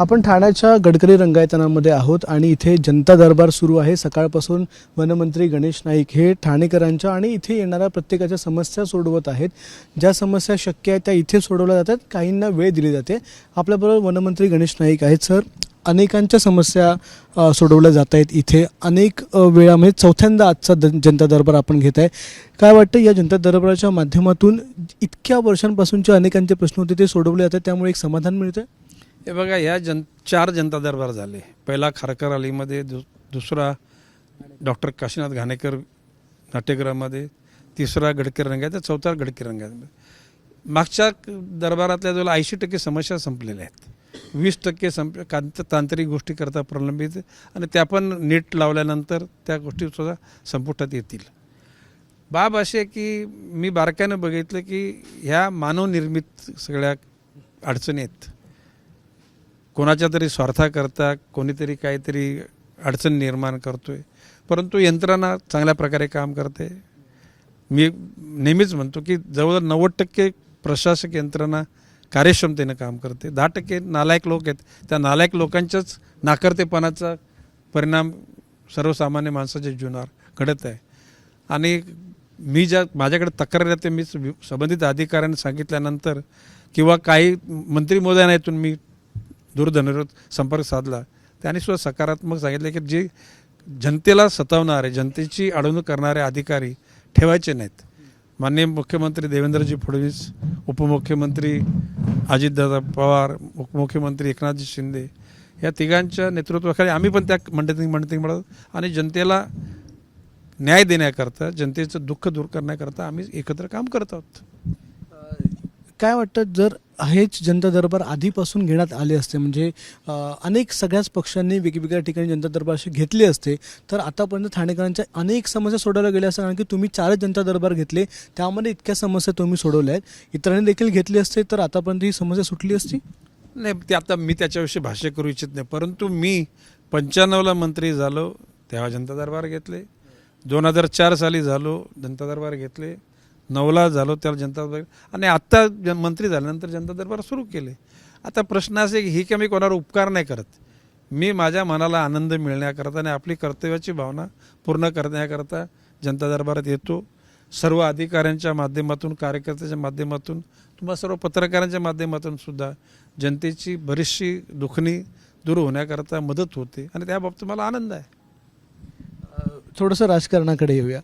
आपण ठाण्याच्या गडकरी रंगायतनामध्ये आहोत आणि इथे जनता दरबार सुरू आहे. सकाळपासून वनमंत्री गणेश नाईक हे ठाणेकरांच्या आणि इथे येणाऱ्या प्रत्येकाच्या समस्या सोडवत आहेत. ज्या समस्या शक्य आहेत त्या इथे सोडवल्या जातात. काहींना वेळ दिली जाते. आपल्याबरोबर वनमंत्री गणेश नाईक आहेत सर. अनेकांच्या समस्या सोडवल्या जात आहेत इथे. अनेक वेळा म्हणजे चौथ्यांदा आजचा द जनता दरबार आपण घेत आहे. काय वाटतं या जनता दरबाराच्या माध्यमातून इतक्या वर्षांपासूनचे अनेकांचे प्रश्न होते ते सोडवले जातात त्यामुळे एक समाधान मिळतं हे बघा ह्या जन चार जनता दरबार झाले. पहिला खारकर अलीमध्ये दु दुसरा डॉक्टर काशीनाथ घाणेकर नाट्यगृहामध्ये तिसरा गडकरी रंगायत चौथा गडकरी रंगायत मागच्या दरबारातल्या जवळ ऐंशी टक्के समस्या संपलेल्या आहेत. वीस टक्के संप कांत तांत्रिक गोष्टी करता प्रलंबित आणि त्या पण नीट लावल्यानंतर त्या गोष्टी सुद्धा संपुष्टात येतील. बाब अशी आहे की मी बारकाईनं बघितलं की ह्या मानवनिर्मित सगळ्या अडचणी आहेत. कोणाच्या तरी स्वार्थाकरता कोणीतरी काहीतरी अडचण निर्माण करतोय. परंतु यंत्रणा चांगल्या प्रकारे काम करते. मी नेहमीच म्हणतो की जवळजवळ नव्वद टक्के प्रशासक यंत्रणा कार्यक्षमतेनं काम करते. दहा टक्के नालायक लोक आहेत. त्या नालायक लोकांच्याच नाकर्तेपणाचा परिणाम सर्वसामान्य माणसाच्या जीवनावर घडत आहे. आणि मी ज्या माझ्याकडे तक्रार येते मी संबंधित अधिकाऱ्यांनी सांगितल्यानंतर किंवा काही मंत्री महोदयांना येथून मी दूरध्वनीवर संपर्क साधला. त्यांनी सुद्धा सकारात्मक सांगितले की जे जनतेला सतावणारे जनतेची अडवणूक करणारे अधिकारी ठेवायचे नाहीत. माननीय मुख्यमंत्री देवेंद्रजी फडणवीस उपमुख्यमंत्री अजितदादा पवार उपमुख्यमंत्री एकनाथजी शिंदे या तिघांच्या नेतृत्वाखाली आम्ही पण त्या मंडळी मंडळी म्हणत आणि जनतेला न्याय देण्याकरता जनतेचं दुःख दूर करण्याकरता आम्ही एकत्र काम करत आहोत. काय वाटतं जर हेच जनता दरबार आधीपासून घेण्यात आले असते म्हणजे अनेक सगळ्याच पक्षांनी वेगवेगळ्या ठिकाणी जनता दरबार असे घेतले असते तर आतापर्यंत ठाणेकरांच्या अनेक समस्या सोडवल्या गेल्या असतात कारण की तुम्ही चारच जनता दरबार घेतले त्यामध्ये इतक्या समस्या तुम्ही सोडवल्या आहेत. इतरांनी देखील घेतली असते तर आतापर्यंत ही समस्या सुटली असती? नाही ते आता मी त्याच्याविषयी भाष्य करू इच्छित नाही परंतु मी पंच्याण्णवला मंत्री झालो तेव्हा जनता दरबार घेतले. दोन हजार चार साली झालो जनता दरबार घेतले. नवला झालो त्याला जनता दरबार आणि आत्ता जन मंत्री झाल्यानंतर जनता दरबार सुरू केले. आता प्रश्न असे की ही कमी मी कोणावर उपकार नाही करत. मी माझ्या मनाला आनंद मिळण्याकरता आणि आपली कर्तव्याची भावना पूर्ण करण्याकरता जनता दरबारात येतो. सर्व अधिकाऱ्यांच्या माध्यमातून कार्यकर्त्याच्या माध्यमातून तुम्हा सर्व पत्रकारांच्या माध्यमातून सुद्धा जनतेची बरीचशी दुखणी दूर होण्याकरता मदत होते आणि त्या बाबतीत मला आनंद आहे. थोडंसं राजकारणाकडे येऊया.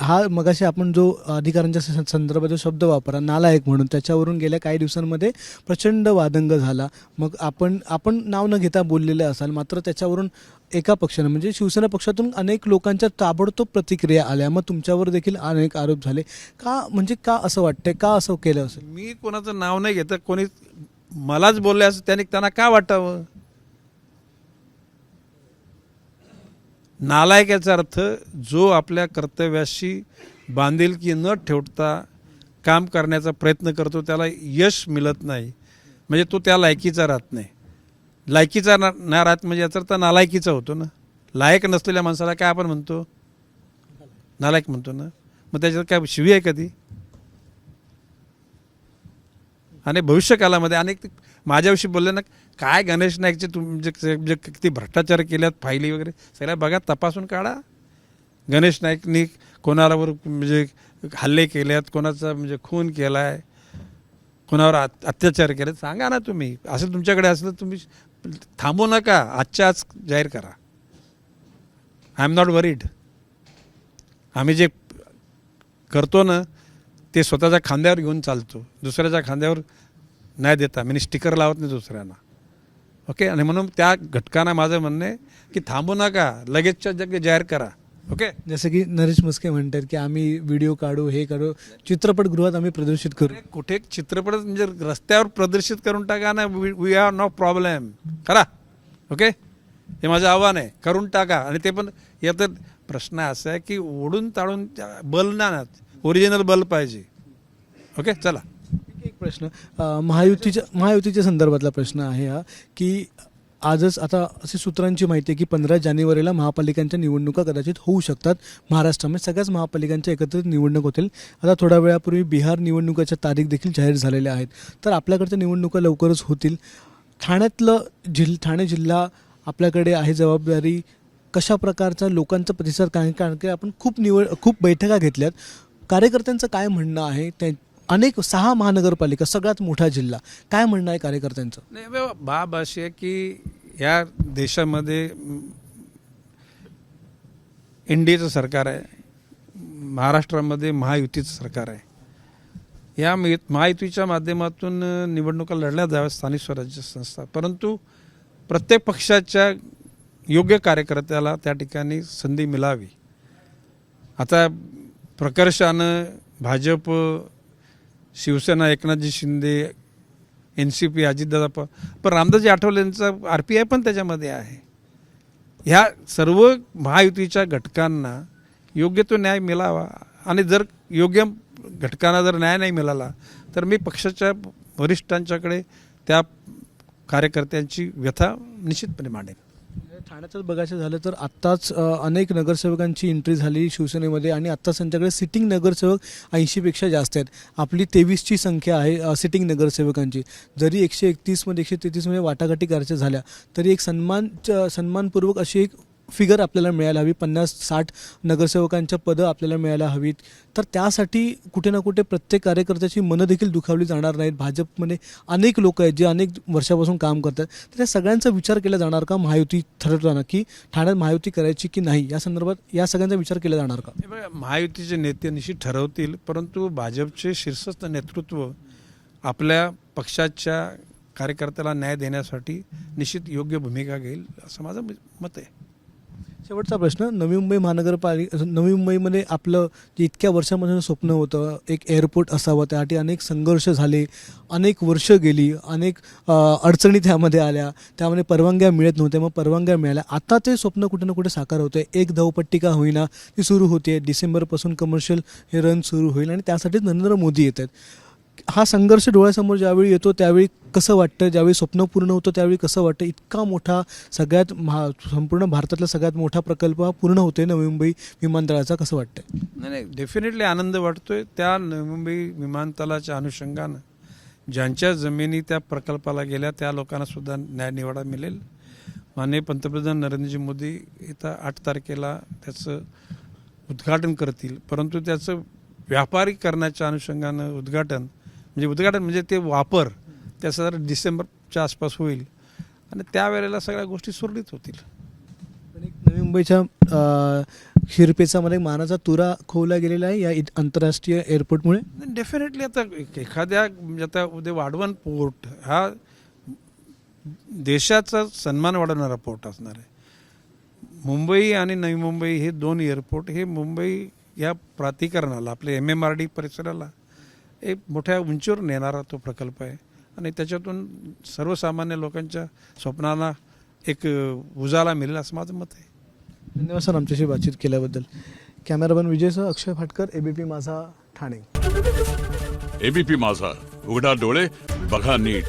हा मगाशी आपण जो अधिकारांच्या संदर्भात जो शब्द वापरा नालायक म्हणून त्याच्यावरून गेल्या काही दिवसांमध्ये प्रचंड वादंग झाला. मग आपण आपण नाव न घेता बोललेले असाल मात्र त्याच्यावरून एका पक्षानं म्हणजे शिवसेना पक्षातून अनेक लोकांच्या ताबडतोब प्रतिक्रिया आल्या. मग तुमच्यावर देखील अनेक आरोप झाले. का म्हणजे का असं वाटतंय? का असं केलं असेल? मी कोणाचं नाव नाही घेत. कोणी मलाच बोलले असं त्याने त्यांना का वाटावं? नालायक याचा अर्थ जो आपल्या कर्तव्याशी बांधिलकी न ठेवता काम करण्याचा प्रयत्न करतो त्याला यश मिळत नाही. म्हणजे तो त्या लायकीचा राहत नाही. लायकीचा ना ना राहत म्हणजे याचा अर्थ नालायकीचा होतो ना. लायक नसलेल्या माणसाला काय आपण म्हणतो? नालायक म्हणतो ना. मग त्याच्यात काय शिवी आहे कधी? आणि भविष्यकालामध्ये अनेक ते माझ्याविषयी बोलले ना काय गणेश नाईकचे तुमचे जे किती भ्रष्टाचार केल्यात फायली वगैरे सगळ्या बघा तपासून काढा. गणेश नाईकनी कोणावर म्हणजे हल्ले केल्यात कोणाचा म्हणजे खून केला आहे कोणावर अत्याचार केले सांगा ना तुम्ही. असं तुमच्याकडे असलं तुम्ही थांबू नका. आजच्या आज जाहीर करा. आय एम नॉट वरीड आम्ही जे करतो ना ते स्वतःच्या खांद्यावर घेऊन चालतो. दुसऱ्याच्या खांद्यावर नाही देता. मी स्टिकर लावत नाही दुसऱ्यांना. ओके आणि म्हणून त्या घटकांना माझं म्हणणं आहे की थांबू नका. लगेचच्या जग जाहीर करा. ओके जसं की नरेश मुस्के म्हणतात की आम्ही व्हिडिओ काढू हे काढू. चित्रपटगृहात आम्ही प्रदर्शित करू. कुठे चित्रपट म्हणजे रस्त्यावर प्रदर्शित करून टाका ना. वी हॅव नो प्रॉब्लेम करा. ओके हे माझं आव्हान आहे. करून टाका. आणि ते पण यात प्रश्न असा आहे की ओढून ताळून त्या- बल ना. ओरिजिनल बल्ब पाहिजे. ओके चला. एक प्रश्न. अ, महायुतीच्या महायुतीच्या संदर्भातला प्रश्न आहे हा की आजच आता अशी सूत्रांची माहिती आहे की पंधरा जानेवारीला महापालिकांच्या निवडणुका कदाचित होऊ शकतात. महाराष्ट्रामध्ये सगळ्याच महापालिकांच्या एकत्रित निवडणूक होतील. आता थोड्या वेळापूर्वी बिहार निवडणुकाच्या तारीख देखील जाहीर झालेल्या आहेत. तर आपल्याकडच्या निवडणुका लवकरच होतील. ठाण्यातलं जिल ठाणे जिल्हा आपल्याकडे आहे जबाबदारी. कशा प्रकारचा लोकांचा प्रतिसाद काय कारण की आपण खूप निवड खूप बैठका घेतल्यात. कार्यकर्त्यांचं काय म्हणणं आहे? त्या अनेक सहा महानगरपालिका सगळ्यात मोठा जिल्हा. काय म्हणणं आहे कार्यकर्त्यांचं? नाही बा- बाब अशी आहे की या देशामध्ये एनडीएचं सरकार आहे. महाराष्ट्रामध्ये महायुतीचं सरकार आहे. या मि- महायुतीच्या माध्यमातून अ, निवडणुका लढल्या जाव्यात स्थानिक स्वराज्य संस्था. परंतु प्रत्येक पक्षाच्या योग्य कार्यकर्त्याला त्या ठिकाणी संधी मिळावी. आता प्रकर्षानं Bhajap Shiv Sena Eknathji Shinde N C P Ajitdada प पण रामदासजी आठवलेंचा आर पी आय पण त्याच्यामध्ये आहे. ह्या सर्व महायुतीच्या घटकांना योग्य तो न्याय मिळावा. आणि जर योग्य घटकांना जर न्याय नाही मिळाला तर मी पक्षाच्या वरिष्ठांच्याकडे त्या कार्यकर्त्यांची व्यथा निश्चितपणे मांडेन. ठाण्यातच बघायचं झालं तर आत्ताच अनेक नगरसेवकांची एंट्री झाली शिवसेनेमध्ये आणि आत्ता त्यांच्याकडे सिटिंग नगरसेवक ऐंशीपेक्षा जास्त आहेत. आपली तेवीसची संख्या आहे सिटिंग नगरसेवकांची. जरी एकशे एकतीसमध्ये एकशे तेहतीसमध्ये वाटाघाटी करायच्या झाल्या तरी एक सन्मान सन्मानपूर्वक अशी एक फिगर आपल्याला मिळायला हवी. पन्नास साठ नगरसेवकांच्या पदं आपल्याला मिळायला हवीत. तर त्यासाठी कुठे ना कुठे प्रत्येक कार्यकर्त्याची मनं देखील दुखावली जाणार नाहीत. भाजपमध्ये अनेक लोक आहेत जे अनेक वर्षापासून काम करतात. तर त्या सगळ्यांचा विचार केला जाणार का? महायुती ठरवताना की ठाण्यात महायुती करायची की नाही? या संदर्भात या सगळ्यांचा विचार केला जाणार का? महायुतीचे नेते निश्चित ठरवतील परंतु भाजपचे शीर्षस्थ नेतृत्व आपल्या पक्षाच्या कार्यकर्त्याला न्याय देण्यासाठी निश्चित योग्य भूमिका घेईल असं माझं मत आहे. शेवटचा प्रश्न नवी मुंबई महानगरपालिका नवी मुंबईमध्ये आपलं जे इतक्या वर्षामधून स्वप्न होतं एक एअरपोर्ट असावं त्यासाठी अनेक संघर्ष झाले अनेक वर्ष गेली अनेक अडचणी त्यामध्ये आल्या त्यामध्ये परवानग्या मिळत नव्हत्या मग परवानग्या मिळाल्या. आता ते स्वप्न कुठे ना कुठे साकार होतं एक धावपट्टिका होईना ती सुरू होते डिसेंबरपासून कमर्शियल हे रन सुरू होईल आणि त्यासाठीच नरेंद्र मोदी येत आहेत. हा संघर्ष डोळ्यासमोर ज्यावेळी येतो त्यावेळी कसं वाटतं? ज्यावेळी स्वप्न पूर्ण होतं त्यावेळी कसं वाटतं? इतका मोठा सगळ्यात महा संपूर्ण भारतातला सगळ्यात मोठा प्रकल्प हा पूर्ण होतोय नवी मुंबई विमानतळाचा. कसं वाटतं नाही नाही डेफिनेटली आनंद वाटतोय. त्या नवी मुंबई विमानतळाच्या अनुषंगानं ज्यांच्या जमिनी त्या प्रकल्पाला गेल्या त्या लोकांना सुद्धा न्याय निवाडा मिळेल. माननीय पंतप्रधान नरेंद्रजी मोदी येत्या आठ तारखेला त्याचं उद्घाटन करतील. परंतु त्याचं व्यापारीकरणाच्या अनुषंगानं उद्घाटन म्हणजे उद्घाटन म्हणजे ते वापर त्याचा जर डिसेंबरच्या आसपास होईल. आणि त्यावेळेला सगळ्या गोष्टी सुरळीत होतील. नवी मुंबईच्या शिरपेचामध्ये मानाचा तुरा खोवला गेलेला आहे या आंतरराष्ट्रीय एअरपोर्टमुळे? डेफिनेटली आता एखाद्या म्हणजे आता उद्या वाढवण पोर्ट हा देशाचा सन्मान वाढवणारा पोर्ट असणार आहे. मुंबई आणि नवी मुंबई हे दोन एअरपोर्ट हे मुंबई या प्राधिकरणाला आपल्या एम एम आर डी परिसराला एक मोठ्या उंचीवर नेणारा तो प्रकल्प आहे. आणि त्याच्यातून सर्वसामान्य लोकांच्या स्वप्नाला एक उजाला मिळेल असं माझं मत आहे. धन्यवाद सर आमच्याशी बातचीत केल्याबद्दल. कॅमेरामॅन विजयसह अक्षय फाटकर एबीपी माझा ठाणे. एबीपी माझा उघडा डोळे बघा नीट.